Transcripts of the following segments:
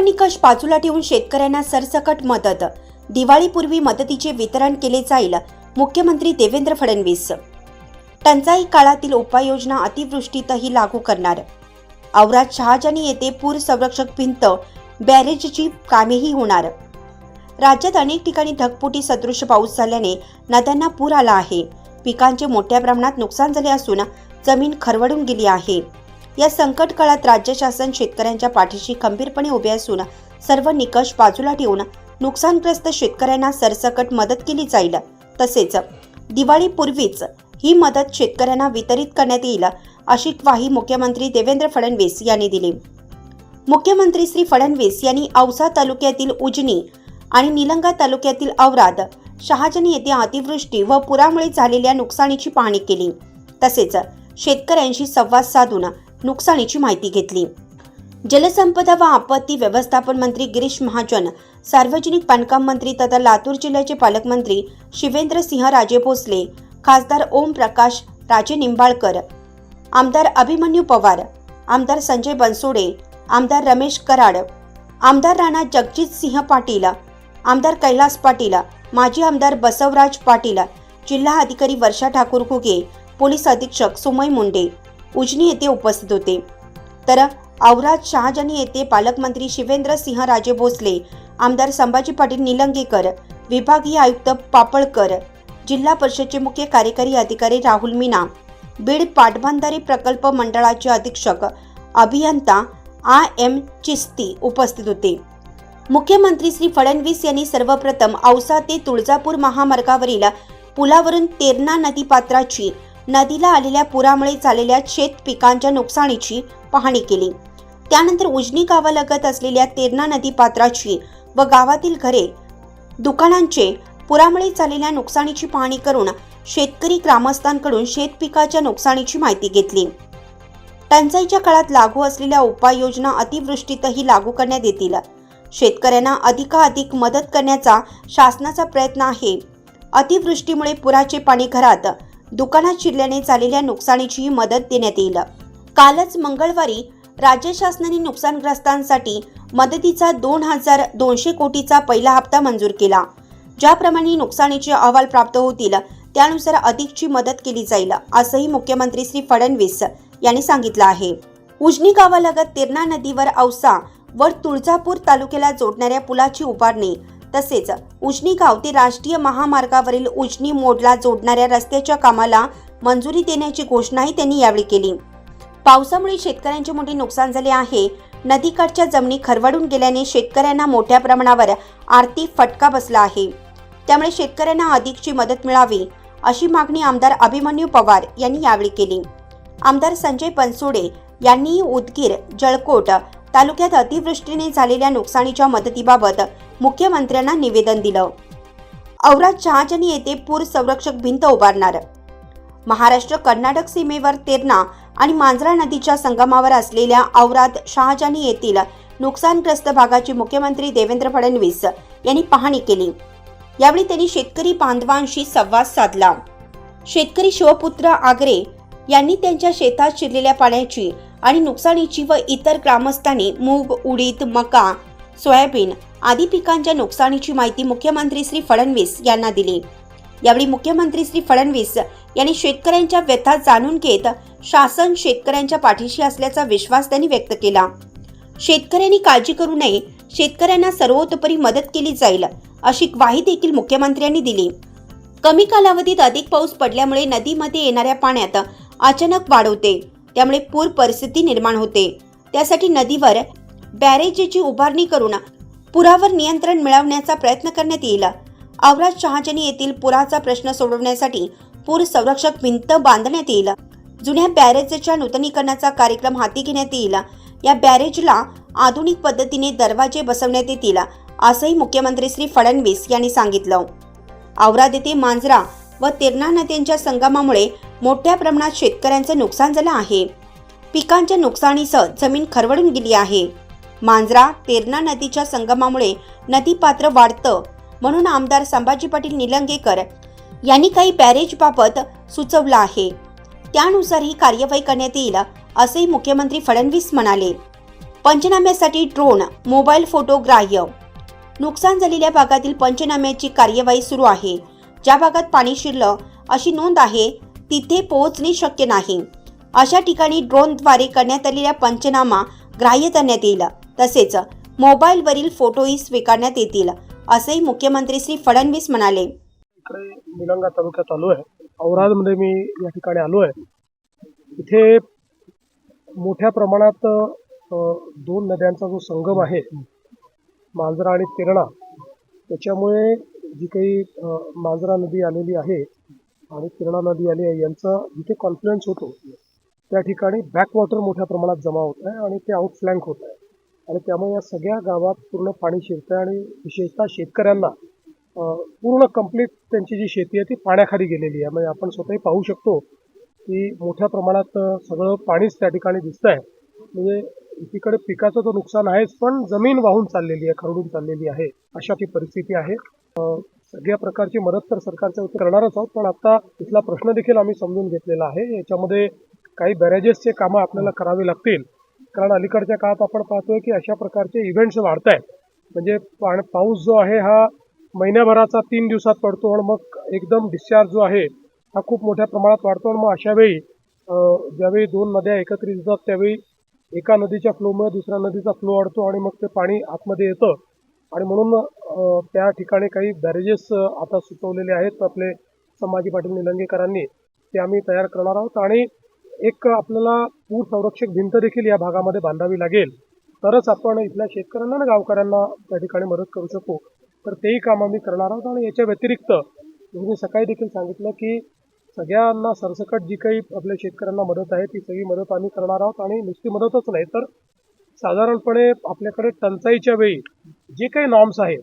निकष बाजूला ठेवून शेतकऱ्यांना सरसकट मदत. दिवाळीपूर्वी मदतीचे वितरण केले जाईल मुख्यमंत्री देवेंद्र फडणवीस. टंचाई काळातील उपाययोजना अतिवृष्टीतही लागू करणार. औराद शहाजानी येथे पूर संरक्षक भिंत बॅरेजची कामेही होणार. राज्यात अनेक ठिकाणी ढगपुटी सदृश पाऊस झाल्याने नद्यांना पूर आला आहे. पिकांचे मोठ्या प्रमाणात नुकसान झाले असून जमीन खरवडून गेली आहे. या संकट काळात राज्य शासन शेतकऱ्यांच्या पाठीशी खंबीरपणे उभे असून सर्व निकष बाजूला ठेवून नुकसानग्रस्त शेतकऱ्यांना सरसकट मदत केली जाईल. तसेच दिवाळीपूर्वीच ही मदत शेतकऱ्यांना वितरित करण्यात येईल अशी ग्वाही मुख्यमंत्री देवेंद्र फडणवीस यांनी दिली. मुख्यमंत्री श्री फडणवीस यांनी औसा तालुक्यातील उजनी आणि निलंगा तालुक्यातील औराद शहाजनी येथे अतिवृष्टी व पुरामुळे झालेल्या नुकसानीची पाहणी केली. तसेच शेतकऱ्यांशी संवाद साधून नुकसानीची माहिती घेतली. जलसंपदा व आपत्ती व्यवस्थापन मंत्री गिरीश महाजन सार्वजनिक बांधकाम मंत्री तथा लातूर जिल्ह्याचे पालकमंत्री शिवेंद्र सिंह राजे भोसले खासदार ओम प्रकाश राजे निंबाळकर आमदार अभिमन्यू पवार आमदार संजय बनसोडे आमदार रमेश कराड आमदार राणा जगजित सिंह पाटील आमदार कैलास पाटील माजी आमदार बसवराज पाटील जिल्हा अधिकारी वर्षा ठाकूर घुगे पोलीस अधीक्षक सुमय मुंडे उजनी येथे उपस्थित होते. तर औराज शहाजनी येथे पालकमंत्री शिवेंद्र सिंह राजे भोसले आमदार संभाजी पाटील निलंगेकर विभागीय आयुक्त पापळकर जिल्हा परिषदचे मुख्य कार्यकारी अधिकारी राहुल मीना बीड पाटबंधारे प्रकल्प मंडळाचे अधीक्षक अभियंता आय एम चिस्ती उपस्थित होते. मुख्यमंत्री श्री फडणवीस यांनी सर्वप्रथम औसा ते तुळजापूर महामार्गावरील पुलावरून तेरणा नदीपात्राची नदीला आलेल्या पुरामुळे झालेल्या शेत पिकांच्या नुकसानीची पाहणी केली. त्यानंतर उजनी गावालगत असलेल्या तेरणा नदी पात्राची व गावातील घरे दुकानांचे पुरामुळे झालेल्या नुकसानीची पाहणी करून शेतकरी ग्रामस्थांकडून शेत पिकाच्या नुकसानीची माहिती घेतली. टंचाईच्या काळात लागू असलेल्या उपाययोजना अतिवृष्टीतही लागू करण्यात येतील. शेतकऱ्यांना अधिकाधिक मदत करण्याचा शासनाचा प्रयत्न आहे. अतिवृष्टीमुळे पुराचे पाणी घरात दुकानात शिरल्याने झालेल्या नुकसानीचीही मदत देण्यात येईल. कालच मंगळवारी राज्य शासनाने नुकसानग्रस्तांसाठी मदतीचा दोन हजार दोनशे कोटीचा पहिला हप्ता मंजूर केला. ज्याप्रमाणे नुकसानीचे अहवाल प्राप्त होतील त्यानुसार अधिकची मदत केली जाईल असंही मुख्यमंत्री श्री फडणवीस यांनी सांगितलं आहे. उजनी गावालगत तेरणा नदीवर औसा व तुळजापूर तालुक्याला जोडणाऱ्या पुलाची उभारणी तसेच उजनी गाव ते राष्ट्रीय महामार्गावरील उजनी मोडला जोडणाऱ्या रस्त्याच्या कामाला मंजुरी देण्याची घोषणाही त्यांनी यावेळी केली. पावसामुळे शेतकऱ्यांचे मोठे नुकसान झाले आहे. नदीकाठच्या जमिनी खरवडून गेल्याने शेतकऱ्यांना मोठ्या प्रमाणावर आर्थिक फटका बसला आहे. त्यामुळे शेतकऱ्यांना अधिकची मदत मिळावी अशी मागणी आमदार अभिमन्यू पवार यांनी यावेळी केली. आमदार संजय बनसोडे यांनी उदगीर जळकोट तालुक्यात अतिवृष्टीने झालेल्या नुकसानीच्या मदतीबाबत मुख्यमंत्र्यांना निवेदन दिलं. औराद शहाजनी येथे पूर संरक्षक भिंत उभारणार. महाराष्ट्र कर्नाटक सीमेवर तेरणा आणि मांजरा नदीच्या संगमावर असलेल्या औरात शहाजानी येथील नुकसानग्रस्त भागाची मुख्यमंत्री देवेंद्र फडणवीस यांनी पाहणी केली. यावेळी त्यांनी शेतकरी बांधवांशी संवाद साधला. शेतकरी शिवपुत्र आगरे यांनी त्यांच्या शेतात शिरलेल्या पाण्याची आणि नुकसानीची व इतर ग्रामस्थांनी मूग उडीद मका सोयाबीन आदी पिकांच्या नुकसानीची माहिती मुख्यमंत्री श्री फडणवीस यांना दिली. यावेळी मुख्यमंत्री श्री फडणवीस यांनी शेतकऱ्यांच्या व्यथा जाणून घेत शासन शेतकऱ्यांच्या पाठीशी असल्याचा विश्वास त्यांनी व्यक्त केला. शेतकऱ्यांनी काळजी करू नये शेतकऱ्यांना सर्वोतोपरी मदत केली जाईल अशी ग्वाही देखील मुख्यमंत्र्यांनी दिली. कमी कालावधीत अधिक पाऊस पडल्यामुळे नदीमध्ये येणाऱ्या पाण्यात अचानक वाढ होते. त्यामुळे पूर परिस्थिती निर्माण होते. त्यासाठी नदीवर बॅरेजची उभारणी करून पुरावर नियंत्रण मिळवण्याचा प्रयत्न करण्यात येईल. औराज शहाजनी येथील पुराचा प्रश्न सोडवण्यासाठी पूर संरक्षक भिंत बांधण्यात येईल. जुन्या बॅरेजच्या नूतनीकरणाचा कार्यक्रम हाती घेण्यात येईल. या बॅरेजला आधुनिक पद्धतीने दरवाजे बसवण्यात येतील असंही मुख्यमंत्री श्री फडणवीस यांनी सांगितलं. औराद येथे मांजरा व तेरणा नद्यांच्या संगमामुळे मोठ्या प्रमाणात शेतकऱ्यांचं नुकसान झालं आहे. पिकांच्या नुकसानीसह जमीन खरवडून गेली आहे. मांजरा तेरणा नदीच्या संगमामुळे नदीपात्र वाढतं म्हणून आमदार संभाजी पाटील निलंगेकर यांनी काही बॅरेजबाबत सुचवलं आहे. त्यानुसार ही कार्यवाही करण्यात येईल असंही मुख्यमंत्री फडणवीस म्हणाले. पंचनाम्यासाठी ड्रोन मोबाईल फोटो ग्राह्य. नुकसान झालेल्या भागातील पंचनाम्याची कार्यवाही सुरू आहे. ज्या भागात पाणी शिरलं अशी नोंद आहे तिथे पोहोचणे शक्य नाही. अशा ठिकाणी ड्रोनद्वारे करण्यात आलेल्या पंचनामा ग्राह्य करण्यात येईल. तसेच मोबाईलवरील फोटोही स्वीकारण्यात येतील असंही मुख्यमंत्री श्री फडणवीस म्हणाले. इकडे निलंगा तालुक्यात आलो आहे. औरादमध्ये मी या ठिकाणी आलो आहे. इथे मोठ्या प्रमाणात दोन नद्यांचा जो संगम आहे मांजरा आणि तेरणा त्याच्यामुळे जी काही मांजरा नदी आलेली आहे आणि तेरणा नदी आली आहे यांचा जिथे कॉन्फ्लुएन्स होतो त्या ठिकाणी बॅकवॉटर मोठ्या प्रमाणात जमा होत आहे आणि ते आउटफ्लँक होत आहे. आणि त्यामुळे या सगळ्या गावात पूर्ण पाणी शिरतं आहे आणि विशेषतः शेतकऱ्यांना पूर्ण कंप्लीट त्यांची जी शेती आहे ती पाण्याखाली गेलेली आहे. म्हणजे आपण स्वतःही पाहू शकतो की मोठ्या प्रमाणात सगळं पाणीच त्या ठिकाणी दिसतं आहे म्हणजे एकीकडे पिकाचं तर नुकसान आहेच पण जमीन वाहून चाललेली आहे खरडून चाललेली आहे अशा ती परिस्थिती आहे. सगळ्या प्रकारची मदत तर सरकारच्या वतीने करणारच आहोत पण आता इथला प्रश्न देखील आम्ही समजून घेतलेला आहे. याच्यामध्ये काही बॅरेजेसचे कामं आपल्याला करावी लागतील. कारण अलीकडच्या काळात आपण पाहतोय की अशा प्रकारचे इव्हेंट्स वाढत आहेत म्हणजे पाऊस जो आहे हा महिन्याभराचा तीन दिवसात पडतो आणि मग एकदम डिस्चार्ज जो आहे हा खूप मोठ्या प्रमाणात वाढतो आणि मग अशा वेळी ज्यावेळी दोन नद्या एकत्रित येतात त्यावेळी एका नदीच्या फ्लोमुळे दुसऱ्या नदीचा फ्लो वाढतो आणि मग ते पाणी आतमध्ये येतं. आणि म्हणून त्या ठिकाणी काही बॅरेजेस आता सुचवलेले आहेत. आपले संभाजी पाटील निलंगेकरांनी ते आम्ही तयार करणार आहोत. आणि एक आपल्याला पूर संरक्षक भिंत देखील या भागामध्ये बांधावी लागेल. तरच आपण इथल्या शेतकऱ्यांना आणि गावकऱ्यांना त्या ठिकाणी मदत करू शकू. तर तेही काम आम्ही करणार आहोत आणि याच्या व्यतिरिक्त मी सकाळी देखील सांगितलं की सगळ्यांना सरसकट जी काही आपल्या शेतकऱ्यांना मदत आहे ती सगळी मदत आम्ही करणार आहोत आणि नुसती मदतच नाही. तर साधारणपणे आपल्याकडे टंचाईच्या वेळी जे काही नॉर्म्स आहेत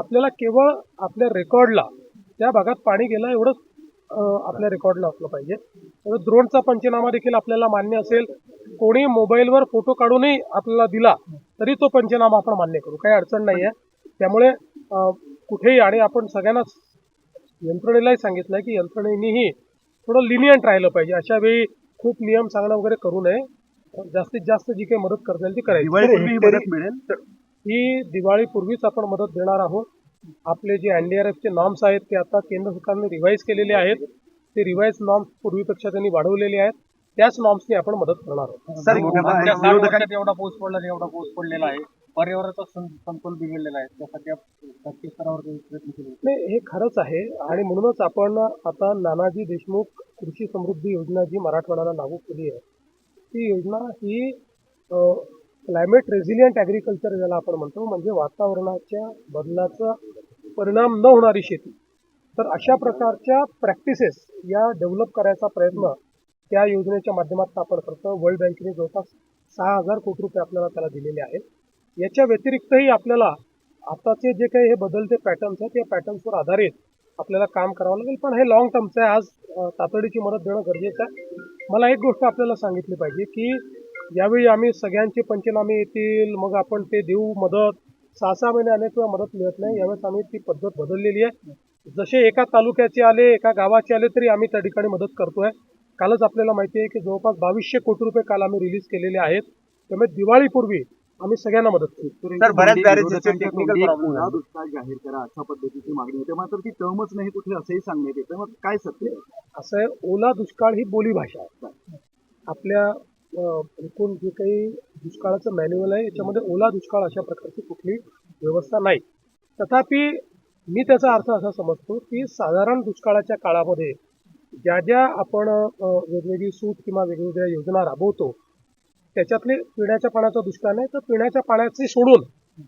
आपल्याला केवळ आपल्या रेकॉर्डला त्या भागात पाणी गेलं एवढंच आपल्या रेकॉर्डला असलं पाहिजे. त्यामुळे ड्रोनचा पंचनामा देखील आपल्याला मान्य असेल. कोणी मोबाईलवर फोटो काढूनही आपल्याला दिला तरी तो पंचनामा आपण मान्य करू. काही अडचण नाही आहे त्यामुळे कुठेही आणि आपण सगळ्यांनाच यंत्रणेलाही सांगितलं की यंत्रणेनेही थोडं लिनियंट राहिलं पाहिजे. अशा वेळी खूप नियम सांगणं वगैरे करू नये. जास्तीत जास्त जी काही मदत करता येईल ती करायची. मिळेल? ही दिवाळीपूर्वीच आपण मदत देणार आहोत. आपले जे एनडीआरएफचे नॉर्म्स आहेत ते आता केंद्र सरकारने रिवाईज केलेले आहेत. ते रिवाईज नॉर्म्स पूर्वीपेक्षा त्यांनी वाढवलेले आहेत. त्याच नॉर्म्सनी आपण मदत करणार आहोत. सर एवढा पाऊस पडला एवढा पाऊस पडलेला आहे. पर्यावरणाचा समतोल बिघडलेला आहे. त्यासाठी स्तरावर प्रयत्न केले नाही हे खरंच आहे. आणि म्हणूनच आपण आता नानाजी देशमुख कृषी समृद्धी योजना जी मराठवाड्याला लागू केली आहे ती योजना ही क्लायमेट रेझिलियंट ॲग्रिकल्चर ज्याला आपण म्हणतो म्हणजे वातावरणाच्या बदलाचा परिणाम न होणारी शेती. तर अशा प्रकारच्या प्रॅक्टिसेस या डेव्हलप करायचा प्रयत्न त्या योजनेच्या माध्यमातून आपण करतो. वर्ल्ड बँकेने जवळपास सहा हजार कोटी रुपये आपल्याला त्याला दिलेले आहेत. याच्या व्यतिरिक्तही आपल्याला आताचे जे काही हे बदलते पॅटर्न्स आहेत या पॅटर्न्सवर आधारित आपल्याला काम करावं लागेल. पण हे लॉंग टर्मचं आहे. आज तातडीची मदत देणं गरजेचं आहे. मला एक गोष्ट आपल्याला सांगितली पाहिजे की यावेळी आम्ही सगळ्यांचे पंचनामे येतील मग आपण ते देऊ मदत. सहा सहा महिने अनेक वेळा मदत मिळत नाही यावेळेस आम्ही ती पद्धत बदललेली आहे. जसे एका तालुक्याचे आले एका गावाचे आले तरी आम्ही त्या ठिकाणी मदत करतोय. कालच आपल्याला माहिती आहे की जवळपास बावीसशे कोटी रुपये काल आम्ही रिलीज केलेले आहेत. त्यामुळे दिवाळीपूर्वी आम्ही सगळ्यांना मदत करू सर बऱ्याच प्रॉब्लेम ओला दुष्काळ जाहीर करा अशा पद्धतीची मागणी होते मात्र ती टर्मच नाही कुठे असंही सांगण्यात येतं. मग काय सत्य? असं आहे ओला दुष्काळ ही बोलीभाषा आहे. आपल्या अं, एकूण जे काही दुष्काळाचं मॅन्युअल आहे. याच्यामध्ये ओला दुष्काळ अशा प्रकारची कुठली व्यवस्था नाही. तथापि मी त्याचा अर्थ असा समजतो की साधारण दुष्काळाच्या काळामध्ये ज्या ज्या आपण वेगवेगळी सूट किंवा वेगवेगळ्या योजना राबवतो त्याच्यातले पिण्याच्या पाण्याचा दुष्काळ नाही तर पिण्याच्या पाण्याचे सोडून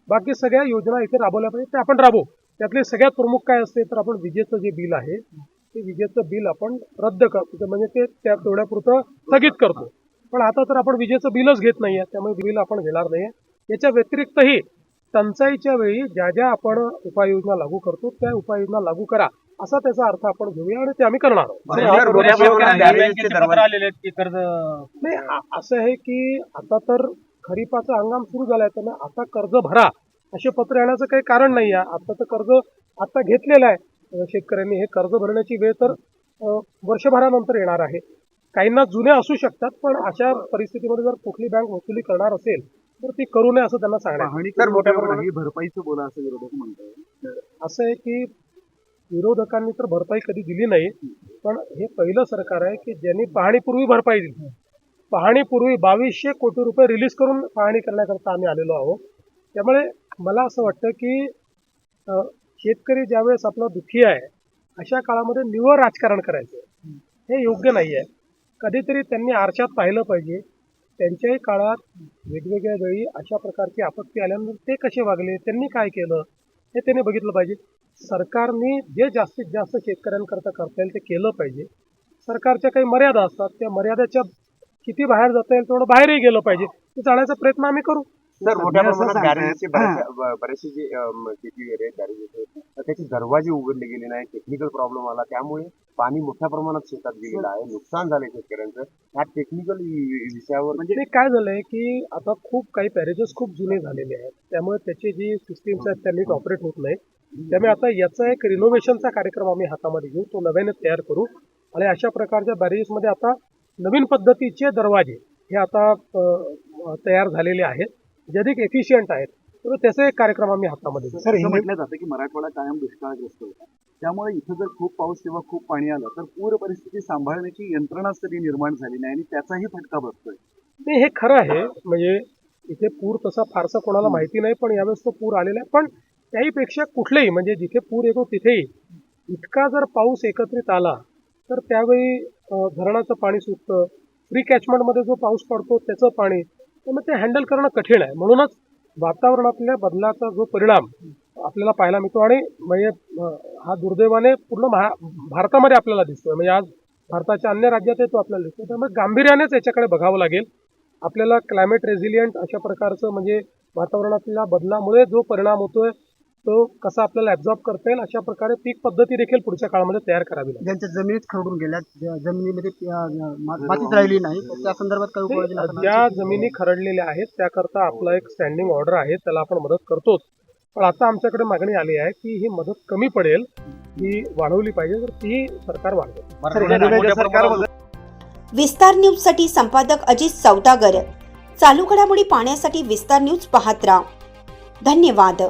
बाकी सगळ्या योजना इथे राबवल्या पाहिजे ते आपण राबवू. त्यातले सगळ्यात प्रमुख काय असते तर आपण विजेचं जे बिल आहे ते विजेचं बिल आपण रद्द करतो म्हणजे ते त्या तेवढ्यापुरतं स्थगित करतो. पण आता तर आपण विजेचं बिलच घेत नाहीये त्यामुळे बिल आपण घेणार नाहीये याच्या व्यतिरिक्तही टंचाईच्या वेळी ज्या ज्या आपण उपाययोजना लागू करतो त्या उपाययोजना लागू करा. असा त्याचा अर्थ आपण घेऊया आणि ते आम्ही करणार आहे. नाही. असं आहे की आता तर खरीपाचा हंगाम सुरू झालाय त्यामुळे आता कर्ज भरा. असे पत्र येण्याचं काही कारण नाही आहे. आता तर कर्ज आता घेतलेलं आहे. शेतकऱ्यांनी हे कर्ज भरण्याची वेळ तर वर्षभरानंतर येणार आहे. काहींना जुने असू शकतात पण अशा परिस्थितीमध्ये जर कुठली बँक वसुली करणार असेल तर ती करू नये असं त्यांना नाही भरपाईचं बोला असं विरोधक म्हणतात असं आहे की विरोधकांनी तर भरपाई कधी दिली नाही पण हे पहिलं सरकार आहे की ज्यांनी पाहणीपूर्वी भरपाई दिली. पाहणीपूर्वी बावीसशे कोटी रुपये रिलीज करून पाहणी करण्याकरता आम्ही आलेलो आहोत. त्यामुळे मला असं वाटतं की शेतकरी ज्यावेळेस आपला दुःखी आहे अशा काळामध्ये निव्वळ राजकारण करायचं. हे योग्य नाही आहे कधीतरी त्यांनी आरशात पाहिलं पाहिजे. त्यांच्याही काळात वेगवेगळ्या वेळी अशा प्रकारची आपत्ती आल्यानंतर ते कसे वागले त्यांनी काय केलं हे त्यांनी बघितलं पाहिजे. सरकारने जे जास्तीत जास्त शेतकऱ्यांकरता करता येईल ते केलं पाहिजे. सरकारच्या काही मर्यादा असतात त्या मर्यादेच्या किती बाहेर जाता येईल तेवढं बाहेरही गेलं पाहिजे. ते जाण्याचा प्रयत्न आम्ही करू. सर मोठ्या प्रमाणात बरेचसे जे शेती एरिया त्याचे दरवाजे उघडले गेले नाही टेक्निकल प्रॉब्लेम आला. त्यामुळे पाणी मोठ्या प्रमाणात शेतात गेलेलं आहे. नुकसान झालंय शेतकऱ्यांचं. ह्या टेक्निकल विषयावर म्हणजे काय झालंय की आता खूप काही पॅरेजेस खूप जुने झालेले आहेत. त्यामुळे त्याची जी सिस्टीम्स आहेत त्या नीट ऑपरेट होत नाहीत. त्यामुळे आता याचा एक रिनोव्हेशनचा कार्यक्रम आम्ही हातामध्ये घेऊ तो नव्याने तयार करू. आणि अशा प्रकारच्या बॅरेजेसमध्ये आता नवीन पद्धतीचे दरवाजे हे आता तयार झालेले आहेत. जे अधिक एफिशियंट आहेत तर त्याचा एक कार्यक्रम आम्ही हातामध्ये घेऊ असं म्हटलं जातं की मराठवाडा कायम दुष्काळग्रस्त होता. त्यामुळे इथं जर खूप पाऊस किंवा खूप पाणी आलं तर पूर परिस्थिती सांभाळण्याची यंत्रणाच कधी निर्माण झाली नाही आणि त्याचाही फटका बसतोय. नाही हे खरं आहे. म्हणजे इथे पूर तसा फारसा कोणाला माहिती नाही पण यावेळेस तो पूर आलेला आहे. पण त्याहीपेक्षा कुठलेही म्हणजे जिथे पूर येतो तिथेही इतका जर पाऊस एकत्रित आला तर त्यावेळी धरणाचं पाणी सुटतं. फ्री कॅचमेंटमध्ये जो पाऊस पडतो त्याचं पाणी त्यामुळे ते हँडल करणं कठीण आहे. म्हणूनच वातावरणातल्या बदलाचा जो परिणाम आपल्याला पाहायला मिळतो आणि म्हणजे हा दुर्दैवाने पूर्ण महा भारतामध्ये आपल्याला दिसतोय. म्हणजे आज भारताच्या अन्य राज्यातही तो आपल्याला दिसतो त्यामुळे गांभीर्यानेच याच्याकडे बघावं लागेल. आपल्याला क्लायमेट रेझिलियंट अशा प्रकारचं म्हणजे वातावरणातल्या बदलामुळे जो परिणाम होतोय तो कसा आपल्याला ॲब्झॉर्ब करता येईल अशा प्रकारे पीक पद्धती देखील पुढच्या काळामध्ये तयार करावी लागेल. ज्यांच्या जमिनीत खरडून गेल्या ज्या जमिनीमध्ये मातीच राहिली नाही तर त्या संदर्भात उपाययोजना करणार? ज्या जमिनी खरडलेल्या आहेत त्याकरता आपला एक स्टँडिंग ऑर्डर आहे त्याला आपण मदत करतोच. पण आता आमच्याकडे मागणी आली आहे की ही मदत कमी पडेल ही वाढवली पाहिजे तर ती सरकार वाढवेल. प्रमाणात विस्तार न्यूजसाठी संपादक अजित सौदागर. चालू घडामोडी पाहण्यासाठी विस्तार न्यूज पाहत राहा. धन्यवाद.